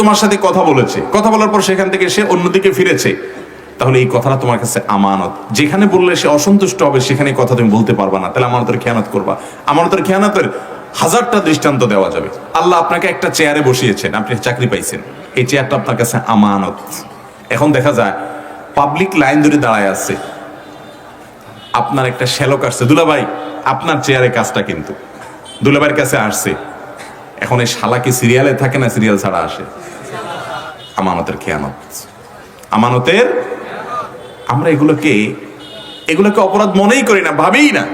তোমার সাথে কথা বলেছে। কথা বলার পর সেখান থেকে সে অন্যদিকে ফিরেছে। তাহলে এই কথাটা তোমার কাছে আমানত। যেখানে বললে সে অসন্তুষ্ট হবে, সেখানে কথা তুমি বলতে পারবা না। তাহলে আমানতের খেয়ানত করবা। আমানতের খেয়ানতের হাজারটা দৃষ্টান্ত দেওয়া যাবে। আল্লাহ আপনাকে একটা চেয়ারে বসিয়েছেন, আপনি চাকরি পাইছেন। এই চেয়ারটা আপনার কাছে আমানত। এখন দেখা যায়, পাবলিক লাইন ধরে দাঁড়ায় আছে। আপনার একটা শ্যালক আসছে। দুলাভাই, আপনার চেয়ারে কাজটা কিন্তু। দুলাভাইয়ের কাছে আসছে। এখন এই শালা কি সিরিয়ালে থাকে না সিরিয়াল ছাড়া আসে? আমানতের খেয়ানত। আমানতের, আমরা এগুলোকে এগুলোকে অপরাধ মনেই করি না, ভাবেই না।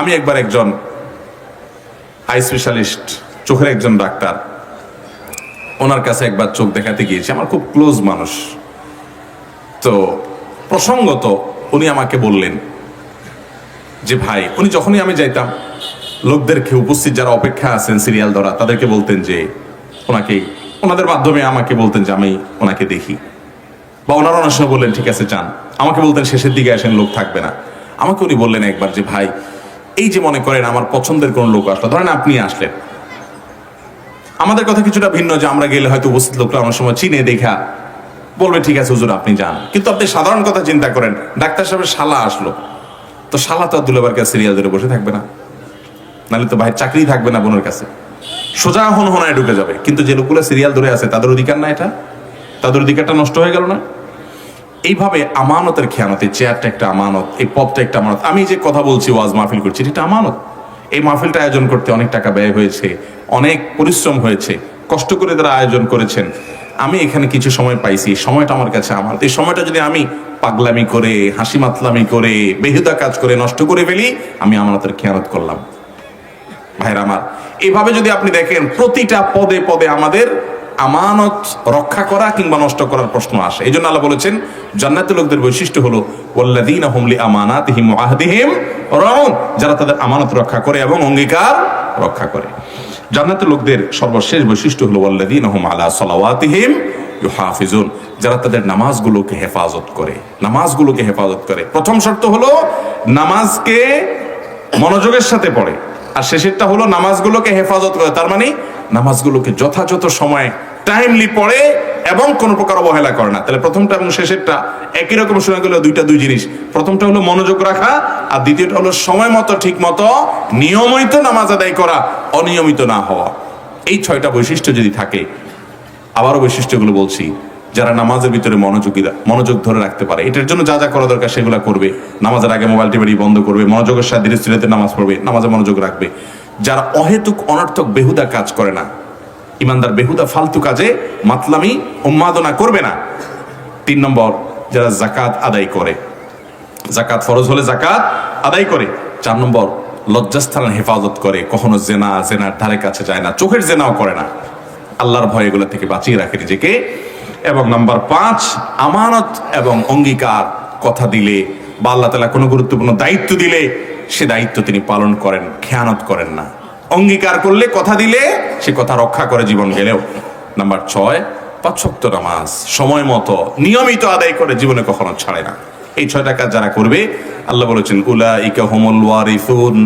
আমি একবার একজন আই স্পেশালিস্ট চোখের একজন ডাক্তার, ওনার কাছে একবার চোখ দেখাতে গিয়েছি। আমার খুব ক্লোজ মানুষ। তো প্রসঙ্গত উনি আমাকে বললেন যে, ভাই, উনি যখনই আমি যাইতাম লোকদেরকে উপস্থিত যারা অপেক্ষা আছেন সিরিয়াল ধরা, তাদেরকে বলতেন যে, ওনাকে, ওনাদের মাধ্যমে আমাকে বলতেন যে, আমি ওনাকে দেখি। বা ওনারা অনেক সময় বললেন, ঠিক আছে চান আমাকে বলতেন, শেষের দিকে আসেন, লোক থাকবে না। আমাকে উনি বললেন একবার যে, ভাই, এই যে মনে করেন আমার পছন্দের কোন লোক আসলো, ধরেন আপনি আসলেন। আমাদের কথা কিছুটা ভিন্ন যে, আমরা গেলে হয়তো উপস্থিত লোকরা অনেক সময় চিনে, দেখা বলবে, ঠিক আছে, হুজুর, আপনি যান। কিন্তু আপনি সাধারণ কথা চিন্তা করেন, ডাক্তার সাহেবের শালা আসলো। তো শালা তো দুলাবার কাছে সিরিয়াল ধরে বসে থাকবে না। নাহলে তো ভাই চাকরি থাকবে না বোনের কাছে। সোজা হন হনায় ঢুকে যাবে। কিন্তু যে লোকগুলো সিরিয়াল ধরে আছে, তাদের অধিকার না এটা? তাদের অধিকারটা নষ্ট হয়ে গেল না? এইভাবে আমানতের খেয়ানতে চেয়ারটা একটা আমানত, এই পপটা একটা আমানত। আমি যে কথা বলছি, ওয়াজ মাহফিল করছি, এটা আমানত। এই মাহফিলটা আয়োজন করতে অনেক টাকা ব্যয় হয়েছে, অনেক পরিশ্রম হয়েছে, কষ্ট করে তারা আয়োজন করেছেন। আমি এখানে কিছু সময় পাইছি, এই সময়টা আমার কাছে আমার এই সময়টা যদি আমি পাগলামি করে হাসি মাতলামি করে, বেহুদা কাজ করে নষ্ট করে ফেলি, আমি আমানতের খেয়ানত করলাম। ভাইরা আমার, এভাবে যদি আপনি দেখেন, প্রতিটা পদে পদে আমাদের আমানত রক্ষা করা কিংবা নষ্ট করার প্রশ্ন আসে। এই জন্য আল্লাহ বলেছেন, জান্নাতের লোকদের বৈশিষ্ট্য হলো রাউন যারা তাদের আমানত রক্ষা করে এবং অঙ্গীকার রক্ষা করে। জান্নাতের লোকদের সর্বশেষ বৈশিষ্ট্য হলো ওয়াল্লাদিন হুম আলা যারা তাদের নামাজগুলোকে হেফাজত করে। নামাজগুলোকে হেফাজত করে। প্রথম শর্ত হলো, নামাজকে মনোযোগের সাথে পড়ে। আর শেষেরটা হলো নামাজগুলোকে হেফাজত করে। তার মানে নামাজগুলোকে যথাযথ সময়ে টাইমলি পড়ে এবং কোনো প্রকার অবহেলা করে না। তাহলে প্রথমটা এবং শেষেরটা একই রকম শোনা গেল দুইটা দুই জিনিস। প্রথমটা হলো মনোযোগ রাখা আর দ্বিতীয়টা হলো সময় মতো, ঠিক মতো নিয়মিত নামাজ আদায় করা, অনিয়মিত না হওয়া। এই ছয়টা বৈশিষ্ট্য যদি থাকে, আবারও বৈশিষ্ট্যগুলো বলছি। যারা নামাজের ভিতরে মনোযোগীরা মনোযোগ ধরে রাখতে পারে, এটার জন্য যা যা করা দরকার সেগুলো করবে। নামাজের আগে মোবাইল টিভি বন্ধ করবে, মনোযোগের সাথে ধীরে স্থিরতে নামাজ পড়বে, নামাজে মনোযোগ রাখবে। যারা অহেতুক, অনর্থক, বেহুদা কাজ করে না, ইমানদার, বেহুদা, ফালতু কাজে মাতলামি, উন্মাদনা করবে না। তিন নম্বর, যারা জাকাত আদায় করে জাকাত ফরজ হলে জাকাত আদায় করে। চার নম্বর লজ্জাস্থান হেফাজত করে, কখনো জেনা, জেনার ধারে কাছে যায় না, চোখের জেনাও করে না। আল্লাহর ভয় এগুলো থেকে বাঁচিয়ে রাখে নিজেকে। এবং নাম্বার পাঁচ, আমানত এবং অঙ্গীকার কথা দিলে বা আল্লাহ তালা কোনো গুরুত্বপূর্ণ দায়িত্ব দিলে সে দায়িত্ব তিনি পালন করেন, খেয়ানত করেন না। অঙ্গীকার করলে কথা দিলে সে কথা রক্ষা করে জীবন গেলেও। নাম্বার ছয় পাঁচক্ত নামাজ, সময় মতো, নিয়মিত আদায় করে জীবনে কখনো ছাড়ে না। এই ছয়টা কাজ যারা করবে, আল্লাহ বলেছেন উলা ইকা হোমল ওয়ারিসুন।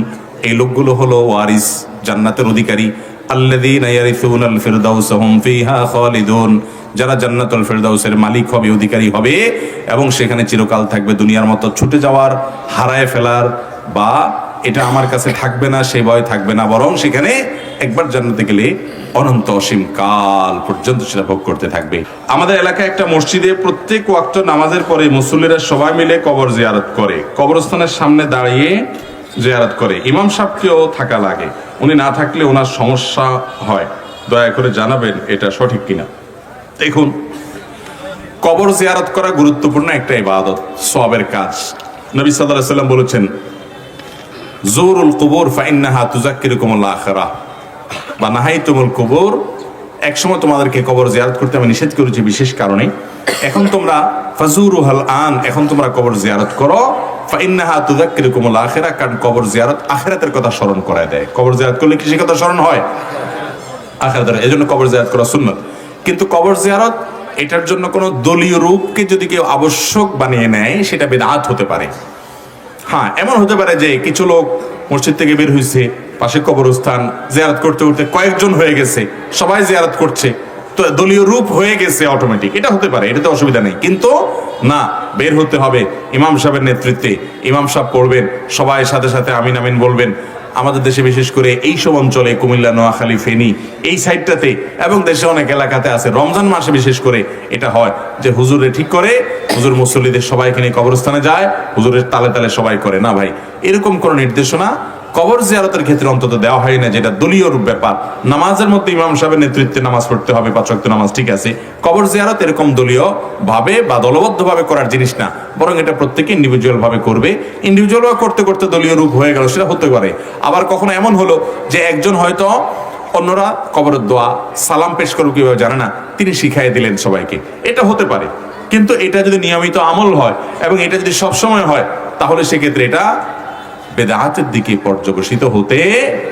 এই লোকগুলো হলো ওয়ারিস, জান্নাতের অধিকারী। আল্লাযীনা ইয়ারিসুনাল ফিরদাউস, হুম ফিহা খালিদুন। যারা জান্নাতুল ফিরদাউসের মালিক হবে, অধিকারী হবে, এবং সেখানে চিরকাল থাকবে দুনিয়ার মতো ছুটে যাওয়ার, হারায় ফেলার, বা এটা আমার কাছে থাকবে না, সে ভয় থাকবে না, বরং সেখানে একবার জান্নাতে গেলে অনন্ত অসীম কাল পর্যন্ত সেটা ভোগ করতে থাকবে। আমাদের এলাকায় একটা মসজিদে প্রত্যেক ওয়াক্ত নামাজের পরে মুসল্লিরা সবাই মিলে কবর জিয়ারত করে। কবরস্থানের সামনে দাঁড়িয়ে জিয়ারত করে। ইমাম সাহেবকেও থাকা লাগে। উনি না থাকলে ওনার সমস্যা হয়। দয়া করে জানাবেন এটা সঠিক কিনা। দেখুন, কবর জিয়ারত করা গুরুত্বপূর্ণ একটা ইবাদত, সবের কাজ। নবী আলাইহি সাল্লাম বলেছেন, জোরুল কুবুর ফাইন্নাহা তুজাক্কিরুকুমুল আখিরা বা নাহাইতুমুল কুবুর, একসময় তোমাদেরকে কবর জিয়ারত করতে আমি নিষেধ করেছি বিশেষ কারণে। এখন তোমরা, ফাজুরুহাল আন, এখন তোমরা কবর জিয়ারত করো। ফাইন্নাহা তুজাক্কিরুকুমুল আখিরা কারণ কবর জিয়ারত আখেরাতের কথা স্মরণ করায় দেয়। কবর জিয়ারত করলে কি সে কথা স্মরণ হয়? আখেরাতের এই জন্য কবর জিয়ারত করা সুন্নত। কিন্তু কবর জিয়ারত, এটার জন্য কোনো দলীয় রূপকে যদি কেউ আবশ্যক বানিয়ে নেয়, সেটা বেদাত হতে পারে। হ্যাঁ এমন হতে পারে যে কিছু লোক মসজিদ থেকে বের হয়েছে পাশে কবরস্থান, জিয়ারত করতে করতে কয়েকজন হয়ে গেছে, সবাই জিয়ারত করছে, তো দলীয় রূপ হয়ে গেছে অটোমেটিক এটা হতে পারে, এটাতে অসুবিধা নেই। কিন্তু না, বের হতে হবে ইমাম সাহেবের নেতৃত্বে। ইমাম সাহেব পড়বেন, সবাই সাথে সাথে আমিন আমিন বলবেন। আমাদের দেশে বিশেষ করে এই সব অঞ্চলে কুমিল্লা, নোয়াখালী, ফেনি, এই সাইডটাতে এবং দেশে অনেক এলাকাতে আছে। রমজান মাসে বিশেষ করে এটা হয় যে হুজুরে ঠিক করে, হুজুর মুসল্লিদের সবাইকে নিয়ে কবরস্থানে যায়, হুজুরের তালে তালে সবাই করে। না ভাই, এরকম কোনো নির্দেশনা কবর জিয়ারতের ক্ষেত্রে অন্তত দেওয়া হয় না, যেটা দলীয় ব্যাপার। নামাজের মধ্যে ইমাম সাহেবের নেতৃত্বে নামাজ পড়তে হবে পাঁচ ওয়াক্ত নামাজ ঠিক আছে। কবর জিয়ারত এরকম দলীয় ভাবে বা দলবদ্ধ ভাবে করার জিনিস না, বরং এটা প্রত্যেকে ইন্ডিভিজুয়াল ভাবে করবে ইন্ডিভিজুয়াল করতে করতে দলীয় রূপ হয়ে গেল, সেটা হতে পারে। আবার কখনো এমন হলো যে একজন হয়তো অন্যরা কবরের দোয়া, সালাম পেশ করবে কীভাবে জানে না, তিনি শিখাই দিলেন সবাইকে। এটা হতে পারে। কিন্তু এটা যদি নিয়মিত আমল হয় এবং এটা যদি সবসময় হয়, তাহলে সেক্ষেত্রে এটা বেদাতের দিকে পর্যবসিত হতে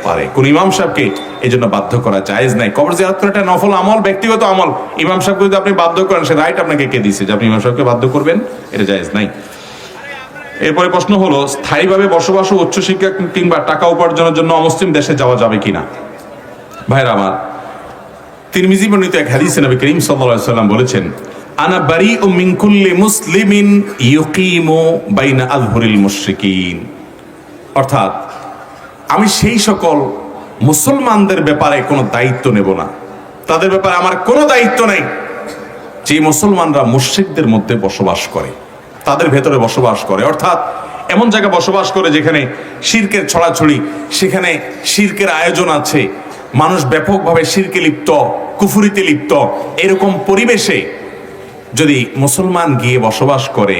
পারে। কোন ইমাম সাহেবকে এই জন্য বাধ্য করা জায়েজ নাই। কবর জিয়ারত একটা নফল আমল, ব্যক্তিগত আমল। ইমাম সাহেবকে যদি আপনি বাধ্য করেন, সে রাইট আপনাকে কে দিয়েছে যে আপনি ইমাম সাহেবকে বাধ্য করবেন? এটা জায়েজ নাই। এরপরে প্রশ্ন হলো, স্থায়ীভাবে বসবাস ও উচ্চশিক্ষা কিংবা টাকা উপার্জনের জন্য অমুসলিম দেশে যাওয়া যাবে কিনা? ভাইরা আমার, তিরমিজি বর্ণিত এক হাদিসে নবী করিম সাল্লাল্লাহু সাল্লাম বলেছেন, আনা বারি ও মিনকুল্লি মুসলিমিন ইউকিমু বাইনা আযহুরিল মুশরিকিন। অর্থাৎ আমি সেই সকল মুসলমানদের ব্যাপারে কোনো দায়িত্ব নেব না। তাদের ব্যাপারে আমার কোনো দায়িত্ব নেই। যে মুসলমানরা মুশ্রিকদের মধ্যে বসবাস করে, তাদের ভেতরে বসবাস করে। অর্থাৎ এমন জায়গায় বসবাস করে যেখানে শির্কের ছড়াছড়ি, সেখানে শির্কের আয়োজন আছে। মানুষ ব্যাপকভাবে শিরকে লিপ্ত, কুফুরিতে লিপ্ত। এরকম পরিবেশে যদি মুসলমান গিয়ে বসবাস করে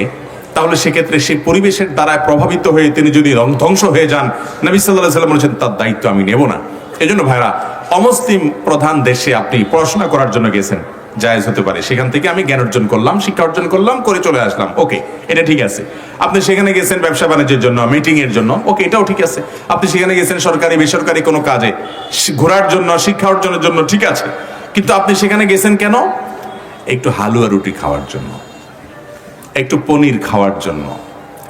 তাহলে সেক্ষেত্রে সেই পরিবেশের দ্বারা প্রভাবিত হয়ে তিনি যদি ধ্বংস হয়ে যান, নবী সাল্লাহ সাল্লাম বলেছেন, তার দায়িত্ব আমি নেব না। এই জন্য ভাইরা, অমুসলিম প্রধান দেশে আপনি পড়াশোনা করার জন্য গেছেন, জায়েজ হতে পারে। সেখান থেকে আমি জ্ঞান অর্জন করলাম, শিক্ষা অর্জন করলাম, করে চলে আসলাম। ওকে, এটা ঠিক আছে। আপনি সেখানে গেছেন ব্যবসা বাণিজ্যের জন্য মিটিং এর জন্য, ওকে, এটাও ঠিক আছে। আপনি সেখানে গেছেন সরকারি, বেসরকারি কোনো কাজে ঘোরার জন্য, শিক্ষা অর্জনের জন্য, ঠিক আছে। কিন্তু আপনি সেখানে গেছেন কেন? একটু হালুয়া রুটি খাওয়ার জন্য। একটু পনির খাওয়ার জন্য,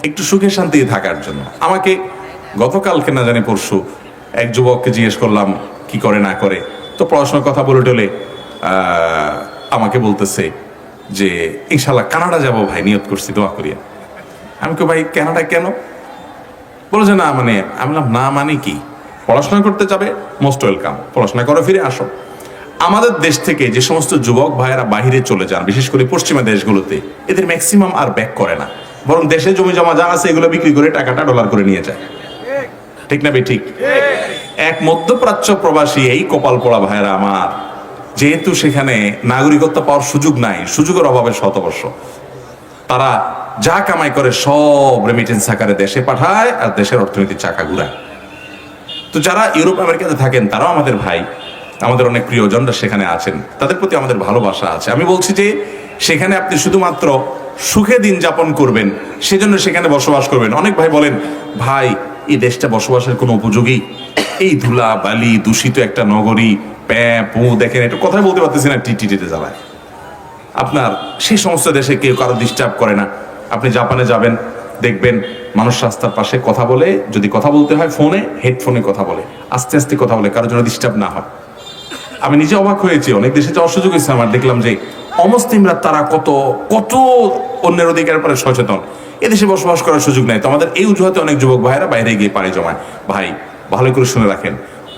একটু সুখে শান্তি থাকার জন্য। আমাকে গতকালকে না জানি পরশু এক যুবককে জিজ্ঞেস করলাম, কি করে না করে? তো পড়াশোনার কথা বলে টলে আমাকে বলতেছে যে ইনশাল্লাহ কানাডা যাব ভাই, নিয়ত করছি, দোয়া করিয়া আমি কো ভাই কানাডা কেন? বলেছে না মানে আমি বললাম, না মানে কি? পড়াশোনা করতে যাবে, মোস্ট ওয়েলকাম। পড়াশোনা করে, ফিরে আসো। আমাদের দেশ থেকে যে সমস্ত যুবক ভাইয়েরা বাহিরে চলে যান, বিশেষ করে পশ্চিমা দেশগুলোতে, এদের ম্যাক্সিমাম আর ব্যাক করে না। বরং দেশে জমি জমা যা আছে এগুলো বিক্রি করে টাকাটা ডলার করে নিয়ে যায়। ঠিক না ঠিক। এক মধ্যপ্রাচ্য প্রবাসী, এই কপাল পড়া ভাইয়েরা আমার, যেহেতু সেখানে নাগরিকত্ব পাওয়ার সুযোগ নাই, সুযোগের অভাবে শতবর্ষ। তারা যা কামাই করে সব রেমিটেন্স আকারে দেশে পাঠায় আর দেশের অর্থনীতির চাকা ঘুরায়। তো যারা ইউরোপ, আমেরিকাতে থাকেন, তারাও আমাদের ভাই। আমাদের অনেক প্রিয়জনরা সেখানে আছেন। তাদের প্রতি আমাদের ভালোবাসা আছে। আমি বলছি যে, সেখানে আপনি শুধুমাত্র সুখে দিন যাপন করবেন, সেজন্য সেখানে বসবাস করবেন। অনেক ভাই বলেন, ভাই, এই দেশটা বসবাসের কোনো উপযোগী? এই ধুলা, বালি, দূষিত একটা নগরী প্যাঁ দেখেন একটু কথাই বলতে পারতেছি না টিটিতে জ্বালায়। আপনার সেই সমস্ত দেশে কেউ কারও ডিস্টার্ব করে না। আপনি জাপানে যাবেন, দেখবেন মানুষ রাস্তার পাশে কথা বলে, যদি কথা বলতে হয় ফোনে হেডফোনে কথা বলে। আস্তে আস্তে কথা বলে, কারোর জন্য ডিস্টার্ব না হয়। আমি নিজে অবাক হয়েছি, অনেক দেশে যাওয়ার সুযোগ হয়েছে আমার। দেখলাম যে অমুসলিমরা তারা কত কত অন্যের অধিকারের পরে সচেতন। এদেশে বসবাস করার সুযোগ নেই। তো আমাদের এই অজুহাতে অনেক যুবক ভাইয়েরা বাইরে গিয়ে পাড়ি জমায়। ভাই, ভালো করে শুনে রাখেন।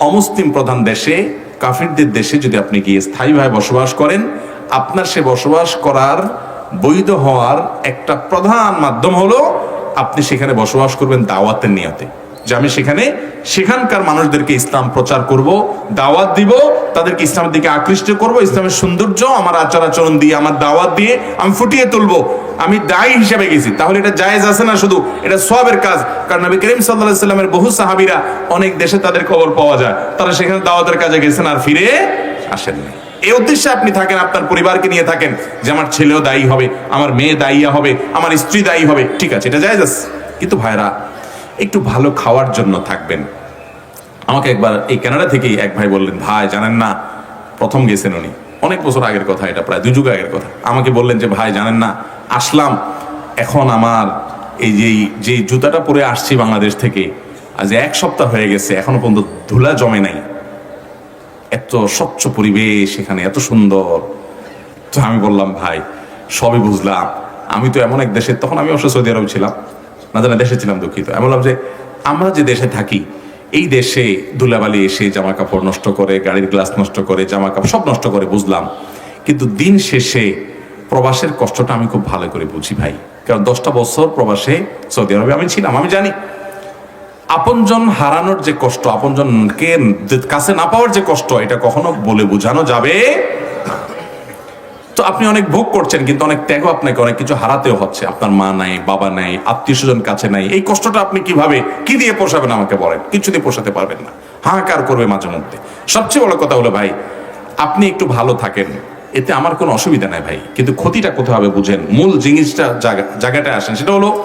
অমুসলিম প্রধান দেশে, কাফিরদের দেশে যদি আপনি গিয়ে স্থায়ীভাবে বসবাস করেন, আপনার সে বসবাস করার বৈধ হওয়ার একটা প্রধান মাধ্যম হলো আপনি সেখানে বসবাস করবেন দাওয়াতের নিয়তে। যে আমি সেখানে সেখানকার মানুষদেরকে ইসলাম প্রচার করব, দাওয়াত দিব, তাদেরকে ইসলামের দিকে আকৃষ্ট করব, ইসলামের সৌন্দর্য, আমার আচার আচরণ দিয়ে, আমার দাওয়াত দিয়ে আমি ফুটিয়ে তুলবো। আমি দায়ী হিসেবে গেছি। তাহলে এটা জায়েজ আছে না শুধু? এটা সবের কাজ। কারণ নবী করিম সাল্লাহ সাল্লামের বহু সাহাবিরা অনেক দেশে তাদের খবর পাওয়া যায়। তারা সেখানে দাওয়াতের কাজে গেছেন আর ফিরে আসেননি এই উদ্দেশ্যে আপনি থাকেন, আপনার পরিবারকে নিয়ে থাকেন যে আমার ছেলেও দায়ী হবে, আমার মেয়ে দায়ী হবে, আমার স্ত্রী দায়ী হবে। ঠিক আছে, এটা জায়েজ আছে। কিন্তু ভাইরা একটু ভালো খাওয়ার জন্য থাকবেন। আমাকে একবার এই কানাডা থেকেই এক ভাই বললেন, ভাই, জানেন না, প্রথম গেছেন উনি। অনেক বছর আগের কথা এটা, প্রায় দুই যুগ আগের কথা। আমাকে বললেন যে, ভাই, জানেন না, আসলাম। এখন আমার এই যে যে জুতাটা পরে আসছি বাংলাদেশ থেকে, আজ এক সপ্তাহ হয়ে গেছে, এখনও পর্যন্ত ধুলা জমে নাই। এত স্বচ্ছ পরিবেশ এখানে, এত সুন্দর। তো আমি বললাম, ভাই, সবই বুঝলাম। আমি তো এমন এক দেশে তখন আমি অবশ্য সৌদি আরব ছিলাম। না জানা দেশে ছিলাম দুঃখিত। আমি বললাম যে, আমরা যে দেশে থাকি, এই দেশে ধুলাবালি এসে জামা কাপড় নষ্ট করে, গাড়ির গ্লাস নষ্ট করে জামা কাপড় সব নষ্ট করে বুঝলাম। কিন্তু দিন শেষে প্রবাসের কষ্টটা আমি খুব ভালো করে বুঝি ভাই। কারণ দশটা বছর প্রবাসে সৌদি আরবে আমি ছিলাম, আমি জানি। আপনজন হারানোর যে কষ্ট, আপনজনকে কাছে না পাওয়ার যে কষ্ট, এটা কখনো বলে বোঝানো যাবে। তো আপনি অনেক ভোগ করছেন, কিন্তু অনেক ত্যাগও আপনাকে, অনেক কিছু হারাতেও হচ্ছে। আপনার মা নাই, বাবা নাই আত্মীয় স্বজন কাছে নাই। এই কষ্টটা আপনি কীভাবে, কি দিয়ে পোষাবেন আমাকে বলেন? কিছু দিয়ে পোষাতে পারবেন না। হাহাকার করবে মাঝে মধ্যে। সবচেয়ে বড় কথা হলো, ভাই, আপনি একটু ভালো থাকেন। এতে আমার কোনো অসুবিধা নাই, ভাই। কিন্তু ক্ষতিটা কোথাও হবে বুঝেন? মূল জিনিসটা জায়গা জায়গাটায় আসেন, সেটা হলো,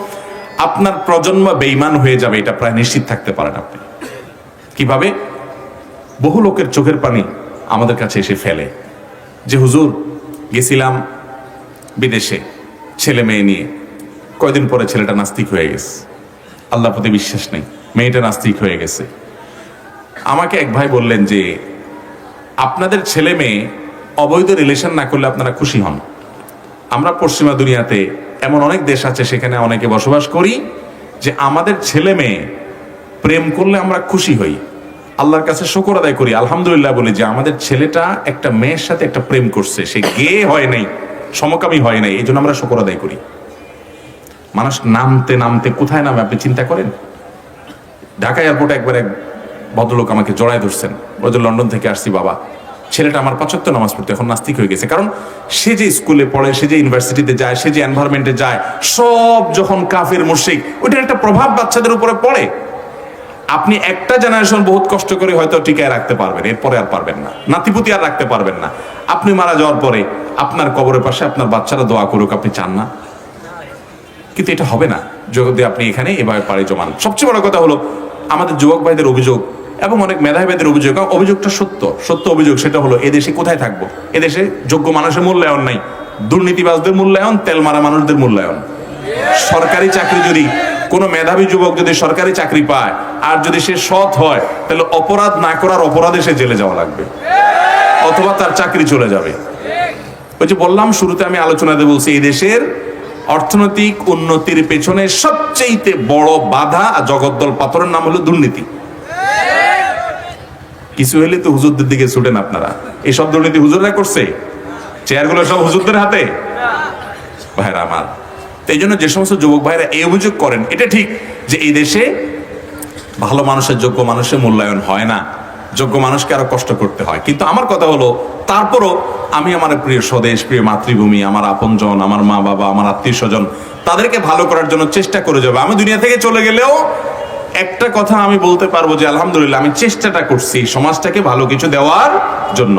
আপনার প্রজন্ম বেইমান হয়ে যাবে, এটা প্রায় নিশ্চিত থাকতে পারেন আপনি। কীভাবে? বহু লোকের চোখের পানি আমাদের কাছে এসে ফেলে। যে, হুজুর গেছিলাম বিদেশে, ছেলে মেয়ে নিয়ে। কয়দিন পরে ছেলেটা নাস্তিক হয়ে গেছে। আল্লাহ প্রতি বিশ্বাস নেই, মেয়েটা নাস্তিক হয়ে গেছে। আমাকে এক ভাই বললেন যে, আপনাদের ছেলে মেয়ে অবৈধ রিলেশন না করলে আপনারা খুশি হন। আমরা পশ্চিমা দুনিয়াতে এমন অনেক দেশ আছে সেখানে অনেকে বসবাস করি যে আমাদের ছেলে মেয়ে প্রেম করলে আমরা খুশি হই। আল্লাহর কাছে শকর আদায় করি, আলহামদুলিল্লাহ বলি যে আমাদের ছেলেটা একটা মেয়ের সাথে একটা প্রেম করছে, সে গে হয় নাই, সমকামী হয় নাই এই জন্য আমরা শকর আদায় করি। মানুষ নামতে নামতে কোথায় নামে, আপনি চিন্তা করেন? ঢাকা এয়ারপোর্টে একবার এক ভদ্রলোক আমাকে জড়ায় ধরছেন বলছে লন্ডন থেকে আসছি বাবা। ছেলেটা আমার পাঁচত্ব নামাজ পড়তে এখন নাস্তিক হয়ে গেছে। কারণ সে যে স্কুলে পড়ে, সে যে ইউনিভার্সিটিতে যায়, সে যে এনভায়রনমেন্টে যায়, সব যখন কাফের মুশিক ওইটার একটা প্রভাব বাচ্চাদের উপরে পড়ে। আপনি একটা জেনারেশন বহুত কষ্ট করে হয়তো টিকায় রাখতে পারবেন, এরপরে আর পারবেন না। নাতিপুতি আর রাখতে পারবেন না। আপনি মারা যাওয়ার পরে আপনার কবরের পাশে আপনার বাচ্চারা দোয়া করুক, আপনি চান না। কিন্তু এটা হবে না, যদি আপনি এখানে এভাবে পাড়ি জমান। সবচেয়ে বড় কথা হলো, আমাদের যুবক ভাইদের অভিযোগ এবং অনেক মেধাবী অভিযোগ অভিযোগটা সত্য। সত্য অভিযোগ সেটা হলো এদেশে কোথায় থাকব? এদেশে যোগ্য মানুষের মূল্যায়ন নাই। দুর্নীতিবাজদের মূল্যায়ন, তেল মারা মানুষদের মূল্যায়ন। সরকারি চাকরি যদি কোনো মেধাবী যুবক যদি সরকারি চাকরি পায় আর যদি সে সৎ হয়, তাহলে অপরাধ না করার অপরাধে সে জেলে যাওয়া লাগবে। অথবা তার চাকরি চলে যাবে। ওই যে বললাম, শুরুতে আমি আলোচনাতে বলছি, এই দেশের অর্থনৈতিক উন্নতির পেছনে সবচেয়ে বড় বাধা আর জগদ্দল পাথরের নাম হলো দুর্নীতি। কিছু হলে তো হুজুরদের দিকে ছুটেন আপনারা। এই সব দুর্নীতি হুজুররা করছে? চেয়ারগুলো সব হুজুরদের হাতে? ভাইরা আমার। এই জন্য যে সমস্ত যুবক ভাইরা এই অভিযোগ করেন, এটা ঠিক যে এই দেশে ভালো মানুষের যোগ্য মানুষের মূল্যায়ন হয় না। যোগ্য মানুষকে আরও কষ্ট করতে হয়। কিন্তু আমার কথা হলো, তারপরও আমি আমার প্রিয় স্বদেশ, প্রিয় মাতৃভূমি, আমার আপনজন, আমার মা বাবা, আমার আত্মীয় স্বজন, তাদেরকে ভালো করার জন্য চেষ্টা করে যাব। আমি দুনিয়া থেকে চলে গেলেও একটা কথা আমি বলতে পারব যে, আলহামদুলিল্লাহ, আমি চেষ্টাটা করছি সমাজটাকে ভালো কিছু দেওয়ার জন্য।